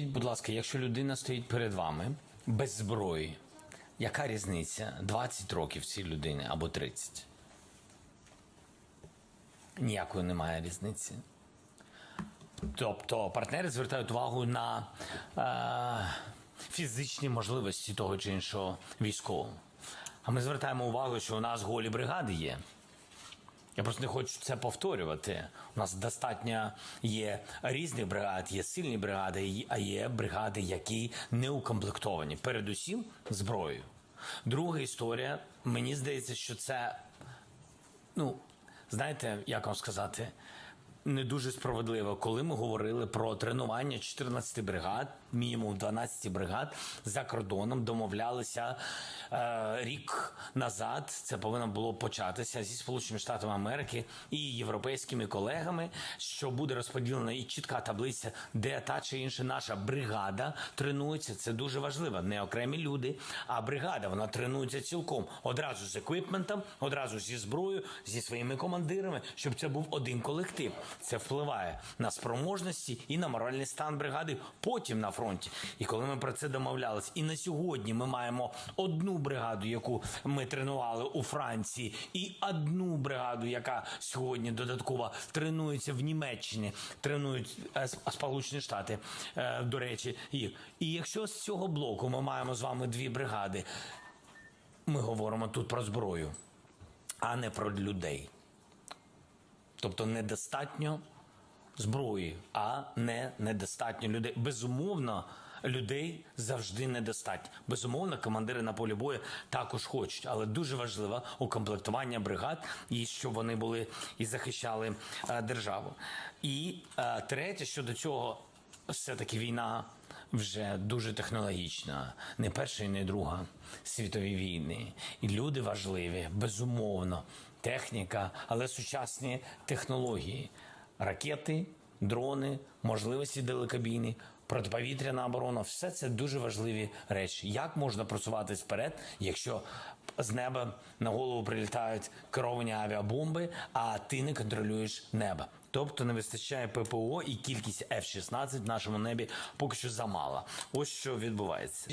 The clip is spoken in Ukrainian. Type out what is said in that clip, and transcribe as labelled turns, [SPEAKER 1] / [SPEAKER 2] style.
[SPEAKER 1] Будь ласка, якщо людина стоїть перед вами без зброї, яка різниця 20 років цій людини або 30? Ніякої немає різниці. Тобто партнери звертають увагу на е, фізичні можливості того чи іншого військового. А ми звертаємо увагу, що у нас голі бригади є. Я просто не хочу це повторювати. У нас достатньо є різних бригад, є сильні бригади, а є бригади, які не укомплектовані. Передусім зброєю. Друга історія, мені здається, що це, ну, знаєте, як вам сказати, не дуже справедливо, коли ми говорили про тренування 14 бригад, мінімум 12 бригад за кордоном, домовлялися е, рік назад. Це повинно було початися зі Сполученими Штатами Америки і європейськими колегами, що буде розподілена і чітка таблиця, де та чи інша наша бригада тренується. Це дуже важливо. Не окремі люди, а бригада. Вона тренується цілком одразу з еквіпментом, одразу зі зброєю, зі своїми командирами, щоб це був один колектив. Це впливає на спроможності і на моральний стан бригади потім на фронті. І коли ми про це домовлялись, і на сьогодні ми маємо одну бригаду, яку ми тренували у Франції, і одну бригаду, яка сьогодні додатково тренується в Німеччині, тренують е, Сполучені Штати, е, до речі, їх. І якщо з цього блоку ми маємо з вами дві бригади, ми говоримо тут про зброю, а не про людей. Тобто недостатньо зброї, а не недостатньо людей. Безумовно, людей завжди недостатньо. Безумовно, командири на полі бою також хочуть, але дуже важливо укомплектування бригад і щоб вони були і захищали е, державу. І е, третє щодо цього, все-таки війна вже дуже технологічна, не перша і не друга світові війни. І люди важливі, безумовно, техніка, але сучасні технології, ракети, дрони, можливості далекобійні, протиповітряна оборона все це дуже важливі речі. Як можна просуватись вперед, якщо з неба на голову прилітають керовані авіабомби, а ти не контролюєш небо? Тобто не вистачає ППО і кількість F-16 в нашому небі поки що замала. Ось що відбувається.